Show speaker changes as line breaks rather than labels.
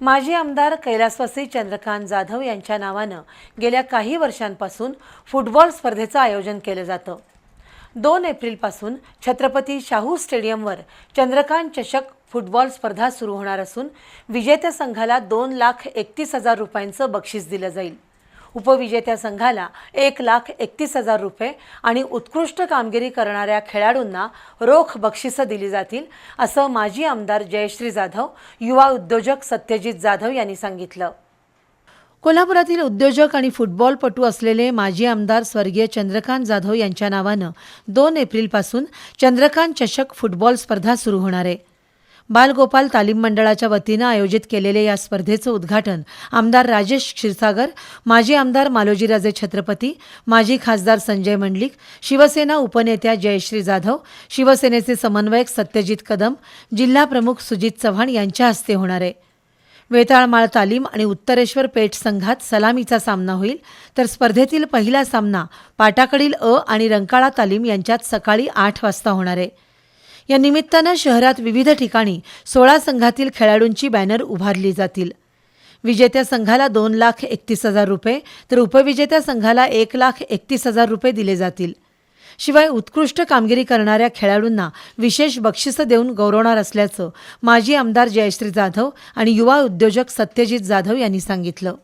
माजी आमदार कैलासवासी चंद्रकांत जाधव यांच्या नावानं गेल्या काही वर्षांपासून फुटबॉल स्पर्धेचं आयोजन केलं जातं. दोन एप्रिलपासून छत्रपती शाहू स्टेडियमवर चंद्रकांत चषक फुटबॉल स्पर्धा सुरू होणार असून विजेत्या संघाला दोन लाख एकतीस हजार रुपयांचं बक्षीस दिलं जाईल. उपविजेत्या संघाला एक लाख एकतीस हजार रुपये आणि उत्कृष्ट कामगिरी करणाऱ्या खेळाडूंना रोख बक्षिसं दिली जातील असं माजी आमदार जयश्री जाधव युवा उद्योजक सत्यजित जाधव यांनी सांगितलं. कोल्हापुरातील उद्योजक आणि फुटबॉलपटू असलेले माजी आमदार स्वर्गीय चंद्रकांत जाधव यांच्या नावानं दोन एप्रिलपासून चंद्रकांत चषक फुटबॉल स्पर्धा सुरू होणार आहे. बालगोपाल तालीम मंडळाच्या वतीनं आयोजित केलेल्या या स्पर्धेचं उद्घाटन आमदार राजेश क्षीरसागर माजी आमदार मालोजीराजे छत्रपती माजी खासदार संजय मंडलिक शिवसेना उपनेत्या जयश्री जाधव शिवसेनेचे समन्वयक सत्यजित कदम जिल्हा प्रमुख सुजित चव्हाण यांच्या हस्ते होणार आहे. वेताळमाळ तालीम आणि उत्तरेश्वर पेठ संघात सलामीचा सामना होईल तर स्पर्धेतील पहिला सामना पाटाकडील अ आणि रंकाळा तालीम यांच्यात सकाळी आठ वाजता होणार आहे. या निमित्तानं शहरात विविध ठिकाणी सोळा संघातील खेळाडूंची बॅनर उभारली जातील. विजेत्या संघाला दोन लाख एकतीस हजार रुपये तर उपविजेत्या संघाला एक लाख एकतीस हजार रुपये दिले जातील. शिवाय उत्कृष्ट कामगिरी करणाऱ्या खेळाडूंना विशेष बक्षिसं देऊन गौरवणार असल्याचं माजी आमदार जयश्री जाधव आणि युवा उद्योजक सत्यजित जाधव यांनी सांगितलं.